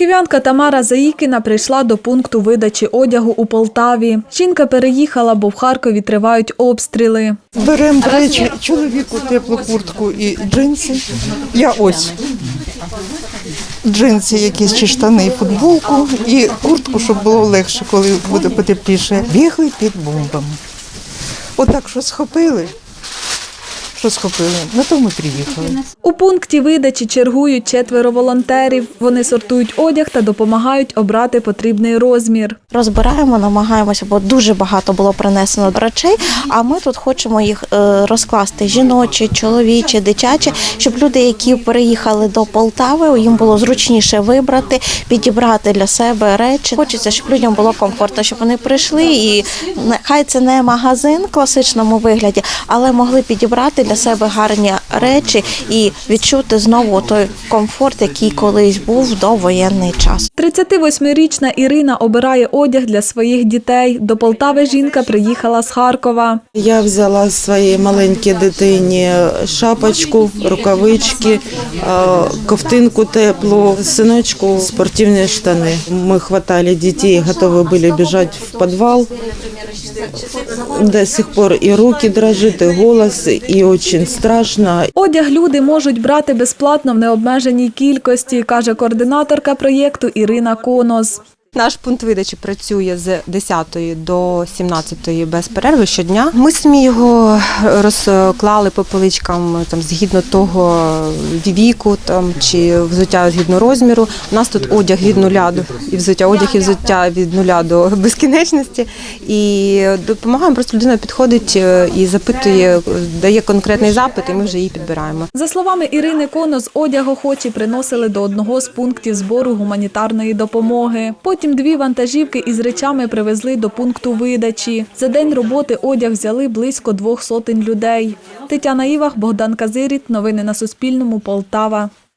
Харків'янка Тамара Заїкіна прийшла до пункту видачі одягу у Полтаві. Жінка переїхала, бо в Харкові тривають обстріли. Беремо речі чоловіку теплу куртку і джинси. Я ось. Джинси якісь чи штани, і футболку і куртку, щоб було легше, коли буде потепліше. Бігли під бомбами. Отак що схопили. Що схопили? На то ми приїхали. У пункті видачі чергують четверо волонтерів. Вони сортують одяг та допомагають обрати потрібний розмір. розбираємо, намагаємося, бо дуже багато було принесено речей. А ми тут хочемо їх е, розкласти жіночі, чоловічі, дитячі, щоб люди, які переїхали до Полтави, їм було зручніше вибрати, підібрати для себе речі. Хочеться, щоб людям було комфортно, щоб вони прийшли і нехай це не магазин в класичному вигляді, але могли підібрати для себе гарні речі і відчути знову той комфорт, який колись був до воєнний час. 38-річна Ірина обирає одяг для своїх дітей. До Полтави жінка приїхала з Харкова. Я взяла своїй маленькій дитині шапочку, рукавички, ковтинку теплу, синочку, спортивні штани. Ми хватали дітей, готові були біжати в підвал. До сих пор і руки дрожать, і голос, і дуже страшно. Одяг люди можуть брати безплатно в необмеженій кількості, каже координаторка проєкту Ірина Конос. Наш пункт видачі працює з 10 до 17 без перерви щодня. Ми самі його розклали по поличкам там згідно того віку там чи взуття згідно розміру. У нас тут одяг від нуля до і взуття, одяг і взуття від нуля до безкінечності. І допомагаємо. Просто людина підходить е, і запитує, дає конкретний запит, і ми вже її підбираємо. За словами Ірини Конос, одяг охочі приносили до одного з пунктів збору гуманітарної допомоги. Потім дві вантажівки із речами привезли до пункту видачі. За день роботи одяг взяли близько двох сотень людей. Тетяна Івах, Богдан Казиріт. Новини на Суспільному. Полтава.